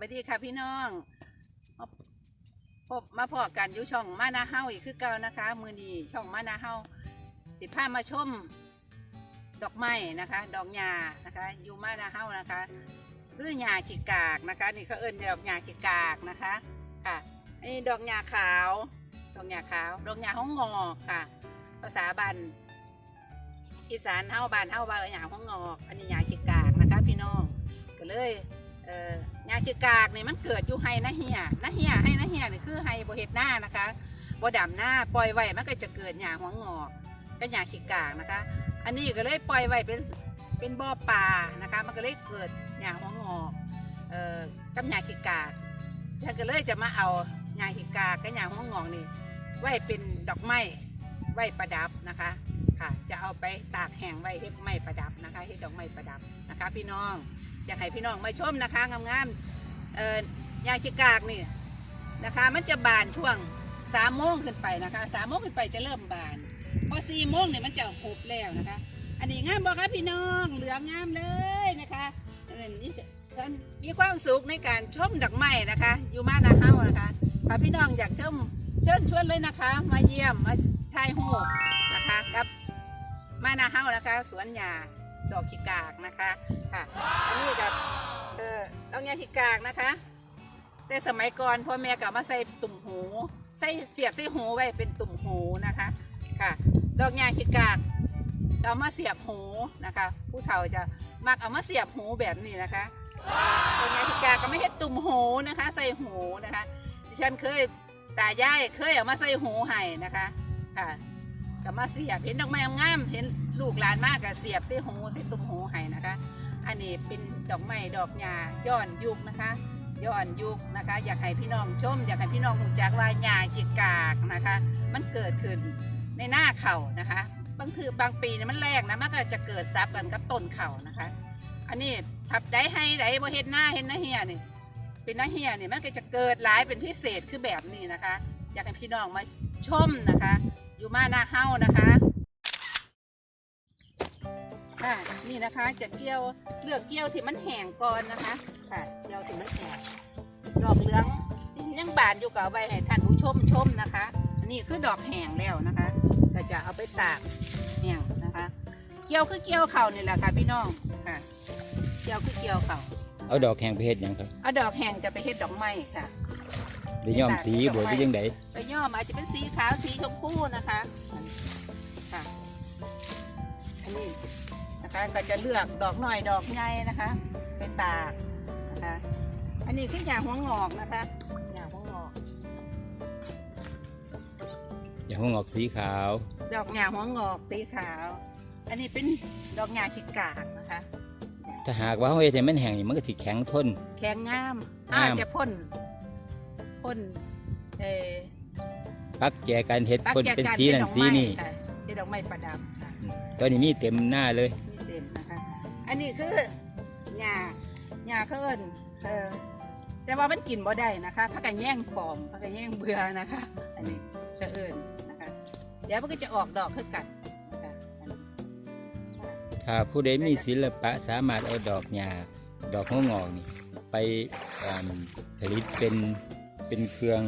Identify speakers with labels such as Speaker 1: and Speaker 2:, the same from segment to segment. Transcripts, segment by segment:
Speaker 1: วัสดีค่ะพี่น้อง พบมาพอกันอยู่ช่องมานาเฮาอีกคือเก่านะคะ มือนีช่องมานาเฮาสิพามาชมดอกไม้นะคะ ดอกหญ้านะคะ อยู่มานาเฮานะคะคือหญ้าขีกากนะคะ นี่เขาเอิ้นดอกหญ้าขีกากนะคะค่ะอันนี้ดอกหญ้าขาว ดอกหญ้าขาว ดอกหญ้าห้องงอกค่ะ ภาษาบันอีสานเฮาบ้านเฮาว่าหญ้าห้องงอกอันนี้หญ้าขีกากนะคะ พี่น้องก็เลยเอ่อ ยาชิกากนี่มันเกิดอยู่ไฮนะเฮียนะเฮียให้นะเฮียนี่คือไฮบ่เฮ็ดหน้านะคะบ่ดำหน้าปล่อยไว้มันก็จะเกิดหญ้าหัวงอกก็หญ้าชิกากนะคะ อันนี้ก็เลยปล่อยไว้เป็นเป็นบ่อปลานะคะ มันก็เลยเกิดหญ้าหัวงอกเอ่อกับหญ้าชิกากฉันก็เลยจะมาเอาหญ้าชิกากกับหญ้าหัวงอกนี่ไว้เป็นดอกไม้ไว้ประดับนะคะค่ะ จะเอาไปตากแห้งไว้เฮ็ดไม้ประดับนะคะเฮ็ดดอกไม้ประดับนะคะ พี่น้อง อยากให้พี่น้องมาชมนะคะงามๆเอ่อยางชิกากนี่นะคะ มันจะบานช่วงสามโมงขึ้นไปนะคะสามโมงขึ้นไปจะเริ่มบาน พอสี่โมงเนี่ยมันจะหุบแล้วนะคะ อันนี้งามบ่คะพี่น้องเหลืองงามเลยนะคะนนี้ท่านมีความสุขในการชมดอกไม้นะคะอยู่มานาเฮานะคะถ้าพี่น้องอยากชมเชิญชวนเลยนะคะ มาเยี่ยมมาถ่ายรูนะคะกับมานาเฮานะคะ สวนหญ้า ดอกชิกากนะคะค่ะอันนี้กับเออดอกยาทิกากนะคะ แต่สมัยก่อนพ่อแม่ก็เอามาใส่ตุ่มหูใส่เสียบใส่หูไว้เป็นตุ่มหูนะคะค่ะ ดอกยาทิกากเอามาเสียบหูนะคะ ผู้เฒ่าจะมักเอามาเสียบหูแบบนี้นะคะดอกยาทิกากก็ไม่เห็ดตุ่มหูนะคะ ใส่หูนะคะ ดิฉันเคยตายายเคยเอามาใส่หูให้นะคะค่ะ ก็มาเสียบเห็นดอกไม้งามเห็นลูกหลานมากก็เสียบใส่หูใส่ตุ่มหูให้นะคะ อันนี้เป็นดอกไม้ดอกหญ้าย้อนยุคนะคะย้อนยุคนะคะ อยากให้พี่น้องชม อยากให้พี่น้องรู้จักว่าหญ้าจิกากนะคะ มันเกิดขึ้นในหน้าเขานะคะบางคือบางปีเนี่ยมันแรงนะมันก็จะเกิดซับกันกับต้นเขานะคะ อันนี้ทับได้ให้ได้บ่เห็นหน้าเห็นหน้าเฮียนี่เป็นหน้าเฮียนี่มันก็จะเกิดหลายเป็นพิเศษคือแบบนี้นะคะ อยากให้พี่น้องมาชมนะคะ อยู่มาหน้าเฮ้านะคะค่ะนี่นะคะจะเกี่ยวเลือกเกี่ยวที่มันแห้งก่อนนะคะ ค่ะเกี่ยวที่มันแห้งดอกเหลืองยังบานอยู่กับเอาไว้ให้ท่านผู้ชมชมนะคะอันนี้คือดอกแห้งแล้วนะคะ ก็จะเอาไปตากแห้งนะคะ เกี่ยวคือเกี่ยวเข่านี่แหละค่ะพี่น้องค่ะเกี่ยวคือเกี่ยวเข่า
Speaker 2: เอาดอกแข็งไปเฮ็ดหยังครับ
Speaker 1: เอาดอกแห้งจะไปเฮ็ดดอกไม้ค่ะ
Speaker 2: ได้ย้อมสีบ่หรือยังได
Speaker 1: ไปย่อมอาจจะเป็นสีขาวสีชมพูนะคะค่ะอันนี้นะคะก็จะเลือกดอกหน่อยดอกใหญ่นะคะ ไปตากนะคะอันนี้คือหญ้าหัวงอกนะคะหญ้าหัวงอก
Speaker 2: อย่างหัวงอกสีขาว
Speaker 1: ดอกหญ้าหัวงอกสีขาว อันนี้เป็นดอกหญ้าชิกากนะคะ
Speaker 2: ถ้าหากว่าเฮาเฮ็ดให้มันแห้งนี่มันก็สิแข็งทน
Speaker 1: แข็งงาม
Speaker 2: งาม
Speaker 1: อาจจะพ่น พ่นเออ
Speaker 2: ปักแจกันเฮ็ด
Speaker 1: ปัก
Speaker 2: คน
Speaker 1: แจก
Speaker 2: เป็น
Speaker 1: การ
Speaker 2: สีนั่น
Speaker 1: ดอก
Speaker 2: สี
Speaker 1: ไม้
Speaker 2: นี่
Speaker 1: ค่ะเป็นดอกไม้ประดับค่ะ
Speaker 2: อืมตอนนี้มีเต็มหน้าเลย
Speaker 1: นี่เต็มนะคะ อันนี้คือหญ้าหญ้าเขาเอินเออแต่ว่ามันกินบ่ได้นะคะพักกันแย่งปอมพักกันแย่งเบื่อนะคะ อันนี้เขาเอินนะคะ เดี๋ยวมันก็จะออกดอกขึ้นกันนะคะอันนี้
Speaker 2: ถ้าผู้ใดมีศิลปะสามารถเอาดอกหญ้าดอกหัวงอกนี่ไปอ่าผลิตเป็น เป็นเครื่อง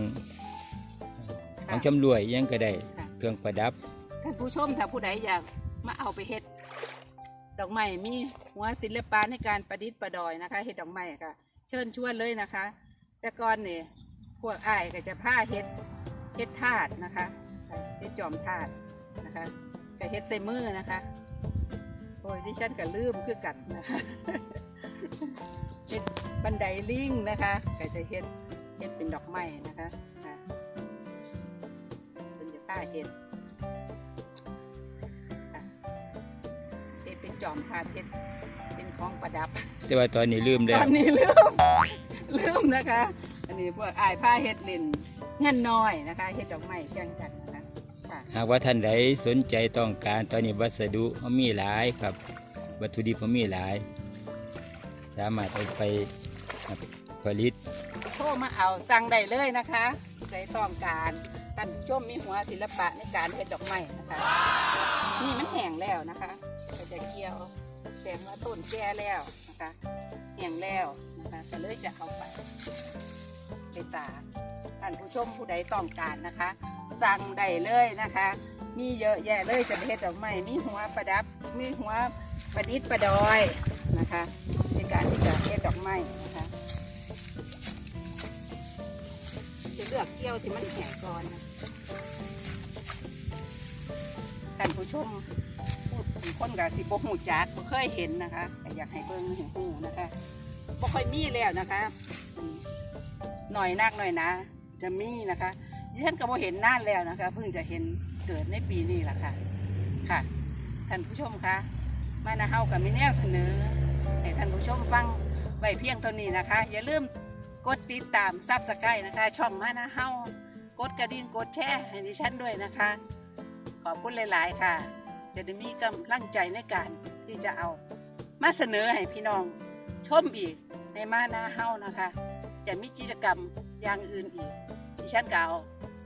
Speaker 2: ของชำรวยอิหยังก็ได้
Speaker 1: ค่ะ
Speaker 2: เครื่องประดับ
Speaker 1: ท่านผู้ชมถ้าผู้ใดอยากมาเอาไปเฮ็ดดอกไม้มีหัวศิลปะในการประดิษฐ์ประดอยนะคะเฮ็ดดอกไม้ค่ะ เชิญชวนเลยนะคะ แต่ก่อนเนี่ยพวกอ้ายก็จะผ้าเฮ็ดเฮ็ดถาดนะคะเฮ็ดจอมถาดนะคะก็เฮ็ดใส่มือนะคะโอ้ยดิฉันก็ลืมคือกันนะคะเฮ็ดบันไดลิงนะคะก็จะเฮ็ด เฮ็ดเป็นดอกไม้นะคะค่ะเป็นจะผ้าเฮ็ดค่ะเฮ็ดเป็นจอมถาดเฮ็ดเป็นของประดับ
Speaker 2: แต่ว่าตอนนี้ลืม
Speaker 1: ต
Speaker 2: แล้ว
Speaker 1: อนนี้ลืมลืมนะคะ อันนี้พวกอายผ้าเฮ็ดลินเงินน้อยนะคะเฮ็ดดอกไม้แข่งกันนะคะค่ะ
Speaker 2: หากว่าท่านใดสนใจต้องการตอนนี้วัสดุเขามีหลายครับ วัตถุดิบเขามีหลาย สามารถเอาไปผลิต
Speaker 1: โท รมาเอาสั่งได้เลยนะคะใจต้องการท่านผู้ชมมีหัวศิลปะในการเฮ็ดดอกไม้นะคะ นี่มันแห้งแล้วนะคะก็จะเกี่ยวแสดงว่าต้นแก่แล้วนะคะแห้งแล้วนะนะคะก็เลยจะเอาไปไปตากท่านผู้ชมผู้ใดต้องการนะคะ สั่งได้เลยนะคะ มีเยอะแยะเลยจะเฮ็ดดอกไม้มีหัวประดับมีหัวประดิษฐ์ประดอยนะคะในการที่จะเฮ็ดดอกไม้ จะเลือกเกี่ยวที่มันแห้งก่อนท่านผู้ชมพูดถึงคนกับสิบ่หูจักบ่เคยเห็นนะคะแต่อยากให้เบิ่งให้หูนะคะบ่ค่อยมีแล้วนะคะหน่อยนักหน่อยนะ จะมีนะคะดิฉันก็บ่เห็นนานแล้วนะคะ เพิ่งจะเห็นเกิดในปีนี้แหละค่ะ ค่ะท่านผู้ชมคะมานะเฮากับมีแนวเสนอให้ท่านผู้ชมฟังไว้เพียงเท่านี้นะคะ อย่าลืม กดติดตามซับสไครต์นะคะ ช่องมานะเฮากดกระดิ่งกดแชร์ให้ดิฉันด้วยนะคะ ขอบคุณหลาย ๆ ค่ะ จะได้มีกำลังใจในการที่จะเอา มาเสนอให้พี่น้องชมอีกในมานาเฮานะคะ จะมีกิจกรรมอย่างอื่นอีกดิฉันก็เอา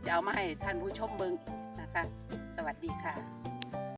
Speaker 1: จะเอามาให้ท่านผู้ชมเบิงอีกนะคะ สวัสดีค่ะ